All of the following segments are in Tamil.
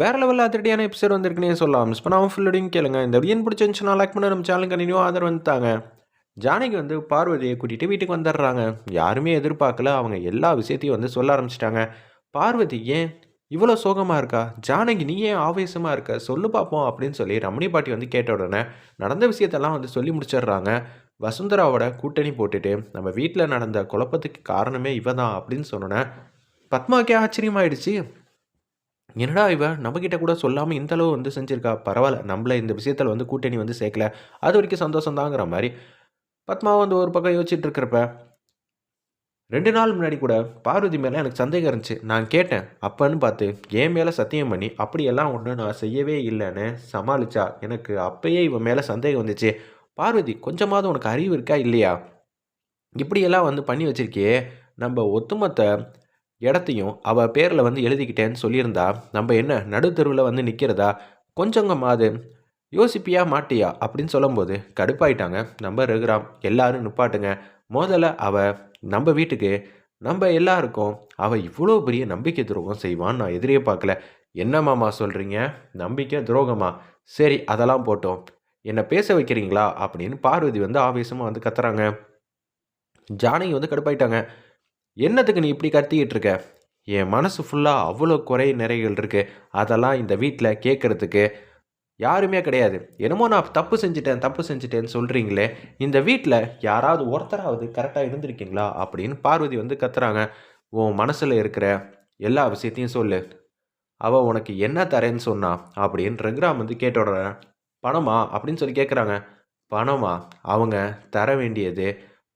வேற லெவலில் அதிரடியான எபிசோட் வந்திருக்குன்னே சொல்லலாம். மிஸ் பண்ணாமல் ஃபுல்லோடையும் கேளுங்க. இந்த வீடியோ பிடிச்சிருந்துச்சுன்னா லைக் பண்ண நம்ம சேனல் கண்டினியூ ஆதரவு வந்துட்டாங்க ஜானகி வந்து பார்வதியை கூட்டிகிட்டு வீட்டுக்கு வந்துடுறாங்க. யாருமே எதிர்பார்க்கல அவங்க எல்லா விஷயத்தையும் வந்து சொல்ல ஆரம்பிச்சிட்டாங்க. பார்வதி ஏன்? இவ்வளோ சோகமாக இருக்கா? ஜானகி நீ ஏன் ஆவேசமாக இருக்க? சொல்லு பார்ப்போம் அப்படின்னு சொல்லி ரமணி பாட்டி வந்து கேட்ட உடனே நடந்த விஷயத்தெல்லாம் வந்து சொல்லி முடிச்சிடுறாங்க. வசுந்தராவோட கூட்டணி போட்டுட்டு நம்ம வீட்டில் நடந்த குழப்பத்துக்கு காரணமே இவ தான் அப்படின்னு சொன்னோன்னே பத்மாக்கே ஆச்சரியமாயிடுச்சு. என்னடா இவ? நம்மக்கிட்ட கூட சொல்லாமல் இந்த அளவு வந்து செஞ்சுருக்கா? பரவாயில்ல. நம்மள இந்த விஷயத்தில் வந்து கூட்டணி வந்து சேர்க்கல. அது வரைக்கும் சந்தோஷம் தாங்கிற மாதிரி பத்மாவை வந்து ஒரு பக்கம் யோசிச்சுட்டு இருக்கிறப்ப ரெண்டு நாள் முன்னாடி கூட பார்வதி மேலே எனக்கு சந்தேகம் இருந்துச்சு. நான் கேட்டேன். அப்பன்னு பார்த்து என் மேலே சத்தியம் பண்ணி அப்படியெல்லாம் ஒன்று நான் செய்யவே இல்லைன்னு சமாளிச்சா எனக்கு அப்பயே இவன் மேலே சந்தேகம் வந்துச்சு. பார்வதி கொஞ்சமாவது உனக்கு அறிவு இருக்கா இல்லையா? இப்படியெல்லாம் வந்து பண்ணி வச்சிருக்கியே. நம்ம ஒத்துமொத்த இடத்தையும் அவள் பேரில் வந்து எழுதிக்கிட்டேன்னு சொல்லியிருந்தா நம்ம என்ன நடுத்தருவில் வந்து நிற்கிறதா கொஞ்சங்கமாவது யோசிப்பியா மாட்டியா? அப்படின்னு சொல்லும்போது கடுப்பாயிட்டாங்க. நம்ம ரகுராம் எல்லாரும் நிப்பாட்டுங்க. முதல்ல அவள் நம்ம வீட்டுக்கு நம்ம எல்லாருக்கும் அவள் இவ்வளோ பெரிய நம்பிக்கை துரோகம் செய்வான்னு நான் எதிரே பார்க்கல. என்ன மாமா சொல்கிறீங்க நம்பிக்கை துரோகமா? சரி அதெல்லாம் போட்டோம். என்னை பேச வைக்கிறீங்களா? அப்படின்னு பார்வதி வந்து ஆவேசமாக வந்து கத்துறாங்க. ஜானகி வந்து கடுப்பாயிட்டாங்க. என்னத்துக்கு நீ இப்படி கத்திக்கிட்டு இருக்க? என் மனசு ஃபுல்லாக அவ்வளோ குறை நிறைகள் இருக்குது அதெல்லாம் இந்த வீட்டில் கேட்குறதுக்கு யாருமே கிடையாது. என்னமோ நான் தப்பு செஞ்சுட்டேன் தப்பு செஞ்சுட்டேன்னு சொல்கிறீங்களே இந்த வீட்டில் யாராவது ஒருத்தராவது கரெக்டாக இருந்திருக்கீங்களா? அப்படின்னு பார்வதி வந்து கத்துறாங்க. உன் மனசில் இருக்கிற எல்லா விஷயத்தையும் சொல்லு. அவள் உனக்கு என்ன தரேன்னு சொன்னா அப்படின்னு ரகுராம் வந்து கேட்ட பணமா? அப்படின்னு சொல்லி கேட்குறாங்க பணமா? அவங்க தர வேண்டியது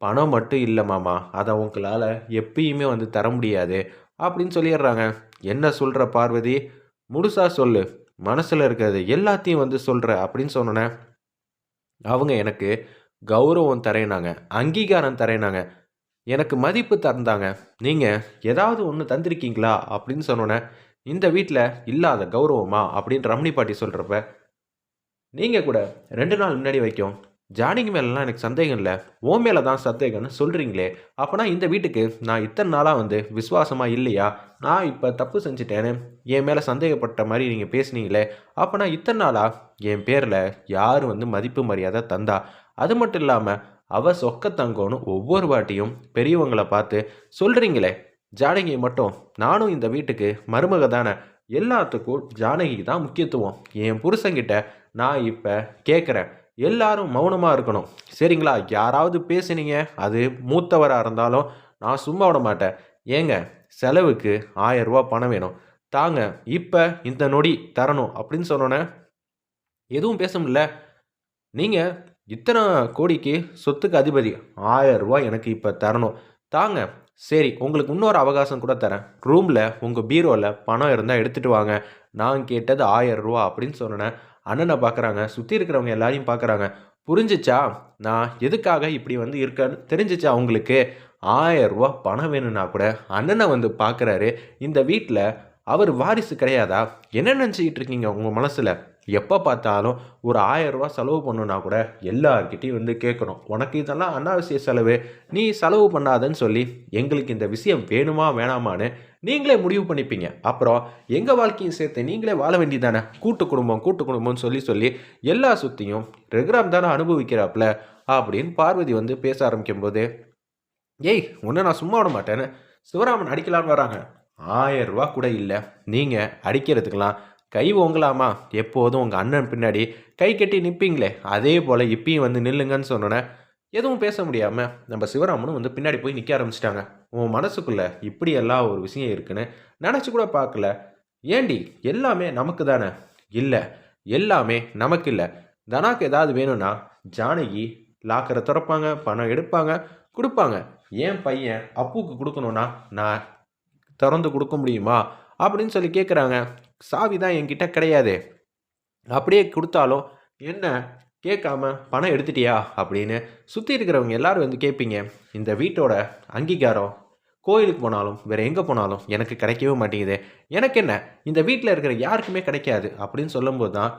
பணம் மட்டும் இல்லை மாமா. அதை உங்களால் எப்பயுமே வந்து தர முடியாது. அப்படின்னு சொல்லிடுறாங்க. என்ன சொல்கிற பார்வதி? முழுசா சொல்லு. மனசில் இருக்கிறது எல்லாத்தையும் வந்து சொல்கிற அப்படின்னு சொன்னோன்னே அவங்க எனக்கு கௌரவம் தரையினாங்க அங்கீகாரம் தரையினாங்க எனக்கு மதிப்பு தந்தாங்க. நீங்கள் ஏதாவது ஒன்று தந்திருக்கீங்களா? அப்படின்னு சொன்னோன்னே இந்த வீட்டில் இல்லாத கௌரவமா? அப்படின்னு ரமணி பாட்டி சொல்கிறப்ப நீங்கள் கூட ரெண்டு நாள் முன்னாடி வைக்கும் ஜானகி மேலெலாம் எனக்கு சந்தேகம் இல்லை. ஓ மேலே தான் சந்தேகம்னு சொல்கிறீங்களே அப்போனா இந்த வீட்டுக்கு நான் இத்தனை நாளாக வந்து விசுவாசமாக இல்லையா? நான் இப்போ தப்பு செஞ்சுட்டேன்னு என் மேலே சந்தேகப்பட்ட மாதிரி நீங்கள் பேசுனீங்களே. அப்போனா இத்தனை நாளாக என் பேரில் யார் வந்து மதிப்பு மரியாதை தந்தா? அது மட்டும் இல்லாமல் அவ சொக்க ஒவ்வொரு வாட்டியும் பெரியவங்களை பார்த்து சொல்கிறீங்களே ஜானகி மட்டும் நானும் இந்த வீட்டுக்கு மருமக தானே. எல்லாத்துக்கும் ஜானகி தான் முக்கியத்துவம். என் புருஷங்கிட்ட நான் இப்போ கேட்குறேன் எல்லாரும் மௌனமாக இருக்கணும். சரிங்களா? யாராவது பேசுனீங்க அது மூத்தவராக இருந்தாலும் நான் சும்மா விட மாட்டேன். ஏங்க செலவுக்கு ஆயரூபா பணம் வேணும். தாங்க இப்போ இந்த நொடி தரணும் அப்படின்னு சொன்னோன்னே எதுவும் பேச முடியல. நீங்கள் இத்தனை கோடிக்கு சொத்துக்கு அதிபதி ஆயிரம் ரூபா எனக்கு இப்போ தரணும். தாங்க சரி உங்களுக்கு இன்னொரு அவகாசம் கூட தரேன். ரூமில் உங்கள் பீரோவில் பணம் இருந்தால் எடுத்துகிட்டு வாங்க. நான் கேட்டது ஆயிரம் ரூபா அப்படின்னு சொன்னேன் அண்ணனை பார்க்குறாங்க சுற்றி இருக்கிறவங்க எல்லாரையும் பார்க்குறாங்க புரிஞ்சிச்சா? நான் எதுக்காக இப்படி வந்து இருக்கேன்னு தெரிஞ்சிச்சா அவங்களுக்கு ஆயிரம் பணம் வேணும்னா கூட அண்ணனை வந்து பார்க்குறாரு இந்த வீட்டில் அவர் வாரிசு கிடையாதா? என்ன நினச்சிக்கிட்டு இருக்கீங்க உங்கள் மனசில்? எப்போ பார்த்தாலும் ஒரு ஆயிரம் ரூபா செலவு பண்ணுனா கூட எல்லார்கிட்டையும் வந்து கேட்கணும். உனக்கு இதெல்லாம் அனாவசிய செலவு. நீ செலவு பண்ணாதன்னு சொல்லி எங்களுக்கு இந்த விஷயம் வேணுமா வேணாமான்னு நீங்களே முடிவு பண்ணிப்பீங்க. அப்புறம் எங்கள் வாழ்க்கையும் சேர்த்து நீங்களே வாழ வேண்டியதானே கூட்டு குடும்பம் கூட்டு குடும்பம்னு சொல்லி சொல்லி எல்லா சுற்றியும் ரெகுராம் தானே அனுபவிக்கிறாப்புல அப்படின்னு பார்வதி வந்து பேச ஆரம்பிக்கும் போது ஏய் ஒன்று நான் சும்மா விட மாட்டேன்னு சிவராமன் அடிக்கலான்னு வராங்க. ஆயிரம் ரூபா கூட இல்லை. நீங்கள் அடிக்கிறதுக்கெல்லாம் கை ஓங்கலாமா? எப்போதும் உங்கள் அண்ணன் பின்னாடி கை கட்டி நிற்பீங்களே அதே போல் இப்பயும் வந்து நில்லுங்கன்னு சொன்னோன்னே எதுவும் பேச முடியாமல் நம்ம சிவராமனும் வந்து பின்னாடி போய் நிற்க ஆரம்பிச்சிட்டாங்க. உன் மனசுக்குள்ளே இப்படியெல்லாம் ஒரு விஷயம் இருக்குன்னு நினச்சி கூட பார்க்கல. ஏண்டி? எல்லாமே நமக்கு தானே? இல்லை. எல்லாமே நமக்கு இல்லை. தனாக்கு ஏதாவது வேணும்னா ஜானகி லாக்கரை திறப்பாங்க பணம் எடுப்பாங்க கொடுப்பாங்க. ஏன் பையன் அப்புக்கு கொடுக்கணும்னா நான் திறந்து கொடுக்க முடியுமா? அப்படின்னு சொல்லி கேட்குறாங்க சாவி தான் என்கிட்ட கிடையாது. அப்படியே கொடுத்தாலும் என்ன? கேட்காம பணம் எடுத்துட்டியா? அப்படின்னு சுற்றி இருக்கிறவங்க எல்லாரும் வந்து கேட்பீங்க. இந்த வீட்டோட அங்கீகாரம் கோயிலுக்கு போனாலும் வேறு எங்கே போனாலும் எனக்கு கிடைக்கவே மாட்டேங்குது. எனக்கு என்ன? இந்த வீட்டில் இருக்கிற யாருக்குமே கிடைக்காது அப்படின்னு சொல்லும்போது தான்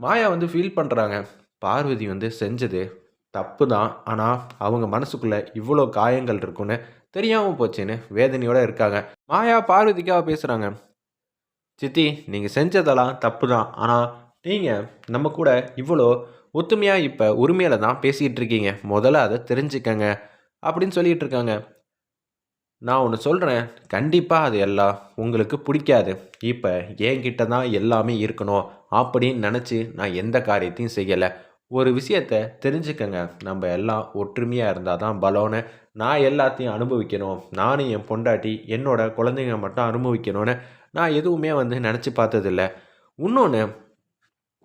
மாயா வந்து ஃபீல் பண்ணுறாங்க பார்வதி வந்து செஞ்சது தப்பு தான் ஆனால் அவங்க மனசுக்குள்ளே இவ்வளோ காயங்கள் இருக்குன்னு தெரியாமல் போச்சுன்னு வேதனையோடு இருக்காங்க. மாயா பார்வதிக்காக பேசுகிறாங்க சித்தி நீங்கள் செஞ்சதெல்லாம் தப்பு தான் ஆனால் நீங்கள் நம்ம கூட இவ்வளோ ஒத்துமையாக இப்போ உரிமையில் தான் பேசிகிட்டு இருக்கீங்க. முதல்ல அதை தெரிஞ்சுக்கங்க அப்படின்னு சொல்லிகிட்டு இருக்காங்க. நான் ஒன்று சொல்கிறேன் கண்டிப்பாக அது எல்லாம் உங்களுக்கு பிடிக்காது. இப்போ என்கிட்ட தான் எல்லாமே இருக்கணும் அப்படின்னு நினச்சி நான் எந்த காரியத்தையும் செய்யலை. ஒரு விஷயத்த தெரிஞ்சுக்கங்க. நம்ம எல்லாம் ஒற்றுமையாக இருந்தால் தான் பலோன்னு நான் எல்லாத்தையும் அனுபவிக்கணும். நானும் என் பொண்டாட்டி என்னோட குழந்தைங்க மட்டும் அனுபவிக்கணும்னு நான் எதுவுமே வந்து நினச்சி பார்த்ததில்ல. இன்னொன்று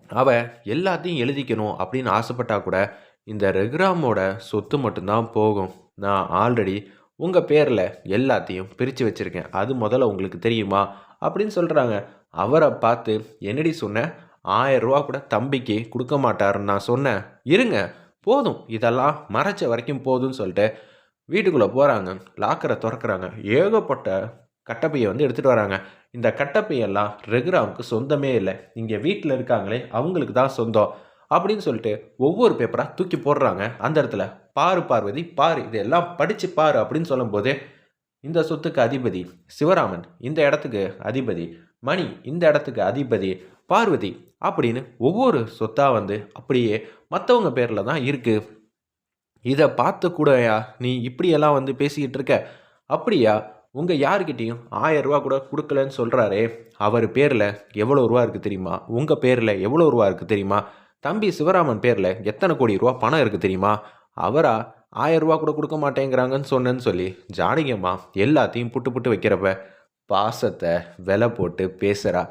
அவ எல்லாத்தையும் எழுதிக்கணும் அப்படின்னு ஆசைப்பட்டா கூட இந்த ரெகுராமோட சொத்து மட்டும்தான் போகும். நான் ஆல்ரெடி உங்கள் பேரில் எல்லாத்தையும் பிரித்து வச்சுருக்கேன். அது முதல்ல உங்களுக்கு தெரியுமா? அப்படின்னு சொல்கிறாங்க அவரை பார்த்து என்னடி சொன்ன? ஆயிரம் ரூபா கூட தம்பிக்கு கொடுக்க மாட்டாருன்னு நான் சொன்னேன். இருங்க போதும். இதெல்லாம் மறைச்ச வரைக்கும் போதும்னு சொல்லிட்டு வீட்டுக்குள்ளே போகிறாங்க லாக்கரை திறக்கிறாங்க. ஏகப்பட்ட கட்டப்பையை வந்து எடுத்துகிட்டு வராங்க. இந்த கட்டப்பையெல்லாம் ரெகுராவுக்கு சொந்தமே இல்லை. இங்கே வீட்டில் இருக்காங்களே அவங்களுக்கு தான் சொந்தம். அப்படின்னு சொல்லிட்டு ஒவ்வொரு பேப்பராக தூக்கி போடுறாங்க. அந்த இடத்துல பாரு பார்வதி பாரு இதெல்லாம் படித்து பாரு அப்படின்னு சொல்லும்போது இந்த சொத்துக்கு அதிபதி சிவராமன் இந்த இடத்துக்கு அதிபதி மணி இந்த இடத்துக்கு அதிபதி பார்வதி அப்படின்னு ஒவ்வொரு சொத்தாக வந்து அப்படியே மற்றவங்க பேரில் தான் இருக்குது இதை பார்த்து கூடயா நீ இப்படியெல்லாம் வந்து பேசிக்கிட்டு இருக்க? அப்படியா? உங்கள் யாருக்கிட்டேயும் ஆயிரம் ரூபா கூட கொடுக்கலன்னு சொல்கிறாரே அவர் பேரில் எவ்வளோ ரூபா இருக்குது தெரியுமா? உங்கள் பேரில் எவ்வளோ ரூபா இருக்குது தெரியுமா? தம்பி சிவராமன் பேரில் எத்தனை கோடி ரூபா பணம் இருக்குது தெரியுமா? அவரா ஆயிரம் ரூபா கூட கொடுக்க மாட்டேங்கிறாங்கன்னு சொன்னேன்னு சொல்லி ஜானகியம்மா எல்லாத்தையும் புட்டு புட்டு வைக்கிறப்ப பாசத்தை விலை போட்டு பேசுகிறா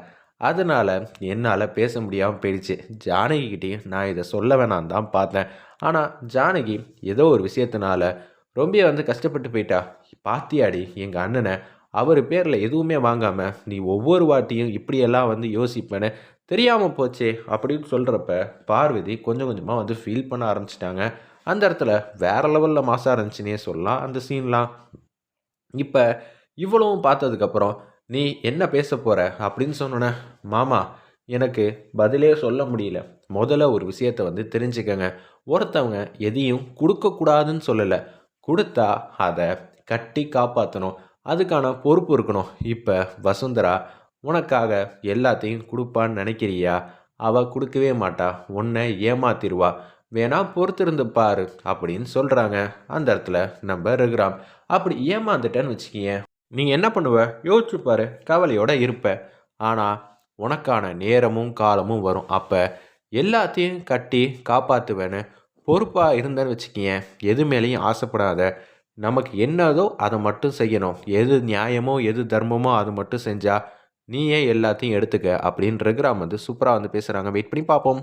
அதனால் என்னால் பேச முடியாமல் போயிடுச்சு. ஜானகிக்கிட்டேயும் நான் இதை சொல்ல வேணாம் தான் பார்த்தேன். ஆனால் ஜானகி ஏதோ ஒரு விஷயத்தினால ரொம்ப வந்து கஷ்டப்பட்டு போயிட்டா. பாத்தியாடி எங்கள் அண்ணனை. அவர் பேரில் எதுவுமே வாங்காமல் நீ ஒவ்வொரு வாட்டியும் இப்படியெல்லாம் வந்து யோசிப்பேன்னு தெரியாமல் போச்சே அப்படின்னு சொல்கிறப்ப பார்வதி கொஞ்சம் கொஞ்சமாக வந்து ஃபீல் பண்ண ஆரம்பிச்சிட்டாங்க. அந்த இடத்துல வேற லெவலில் மாசாக இருந்துச்சுன்னே சொல்லலாம் அந்த சீன்லாம் இப்போ இவ்வளவும் பார்த்ததுக்கப்புறம் நீ என்ன பேச போகிற அப்படின்னு சொன்னோன்னே மாமா எனக்கு பதிலே சொல்ல முடியல. முதல்ல ஒரு விஷயத்தை வந்து தெரிஞ்சுக்கங்க. ஒருத்தவங்க எதையும் கொடுக்கக்கூடாதுன்னு சொல்லலை. கொடுத்தா அதை கட்டி காப்பாற்றணும் அதுக்கான பொறுப்பு இருக்கணும். இப்போ வசுந்தரா உனக்காக எல்லாத்தையும் கொடுப்பான்னு நினைக்கிறியா? அவள் கொடுக்கவே மாட்டா. உன்னை ஏமாத்திடுவா வேணா பொறுத்திருந்து பாரு அப்படின்னு சொல்கிறாங்க அந்த இடத்துல நம்ம இருக்கிறான் அப்படி ஏமாந்துட்டேன்னு வச்சுக்கிங்க நீங்கள் என்ன பண்ணுவ? யோசிச்சு பாரு. கவலையோட இருப்ப. ஆனால் உனக்கான நேரமும் காலமும் வரும். அப்போ எல்லாத்தையும் கட்டி காப்பாற்றுவேன்னு பொறுப்பாக இருந்தேன்னு வச்சுக்கிங்க எது மேலேயும் ஆசைப்படாத. நமக்கு என்னதோ அதை மட்டும் செய்யணும். எது நியாயமோ எது தர்மமோ அது மட்டும் செஞ்சால் நீயே எல்லாத்தையும் எடுத்துக்க அப்படின்ற ரகுராம் வந்து சூப்பராக வந்து பேசுகிறாங்க வெயிட் பண்ணி பார்ப்போம்.